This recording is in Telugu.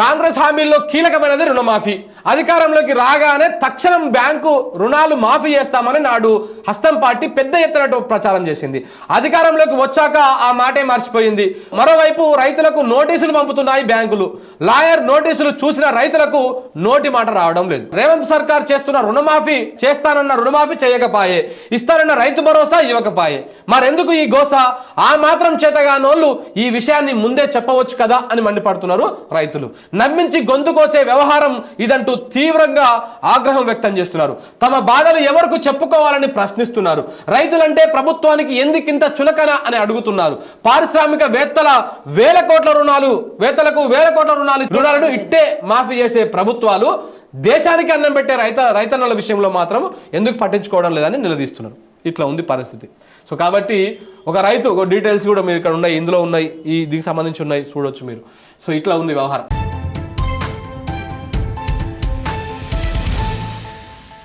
కాంగ్రెస్ హామీల్లో కీలకమైనది రుణమాఫీ. అధికారంలోకి రాగానే తక్షణం బ్యాంకు రుణాలు మాఫీ చేస్తామని నాడు హస్తం పార్టీ పెద్ద ఎత్తున ప్రచారం చేసింది. అధికారంలోకి వచ్చాక ఆ మాటే మర్చిపోయింది. మరోవైపు రైతులకు నోటీసులు పంపుతున్నాయి బ్యాంకులు. లాయర్ నోటీసులు చూసిన రైతులకు నోటి మాట రావడం లేదు. రేవంత్ సర్కార్ చేస్తున్న రుణమాఫీ చేస్తానన్న రుణమాఫీ చేయకపాయే. ఇస్తానన్న రైతు భరోసా ఇవ్వకపాయే. మరెందుకు ఈ గోస? ఆ మాత్రం చేతగానోళ్ళు ఈ విషయాన్ని ముందే చెప్పవచ్చు కదా అని మండిపడుతున్నారు రైతులు. నమ్మించి గొంతు కోసే వ్యవహారం ఇదంటూ తీవ్రంగా ఆగ్రహం వ్యక్తం చేస్తున్నారు. తమ బాధలు ఎవరికి చెప్పుకోవాలని ప్రశ్నిస్తున్నారు. రైతులంటే ప్రభుత్వానికి ఎందుకింత చులకన అని అడుగుతున్నారు. పారిశ్రామిక వేత్తల వేల కోట్ల రుణాలు వేత్తలకు వేల కోట్ల రుణాలు రుణాలను ఇట్టే మాఫీ చేసే ప్రభుత్వాలు దేశానికి అన్నం పెట్టే రైత రైతన్నల విషయంలో మాత్రం ఎందుకు పట్టించుకోవడం లేదని నిలదీస్తున్నారు. ఇట్లా ఉంది పరిస్థితి. సో కాబట్టి ఒక రైతు ఒక డీటెయిల్స్ కూడా మీరు ఇక్కడ ఉన్నాయి ఇందులో ఉన్నాయి ఈ దీనికి సంబంధించి ఉన్నాయి చూడొచ్చు మీరు. సో ఇట్లా ఉంది వ్యవహారం.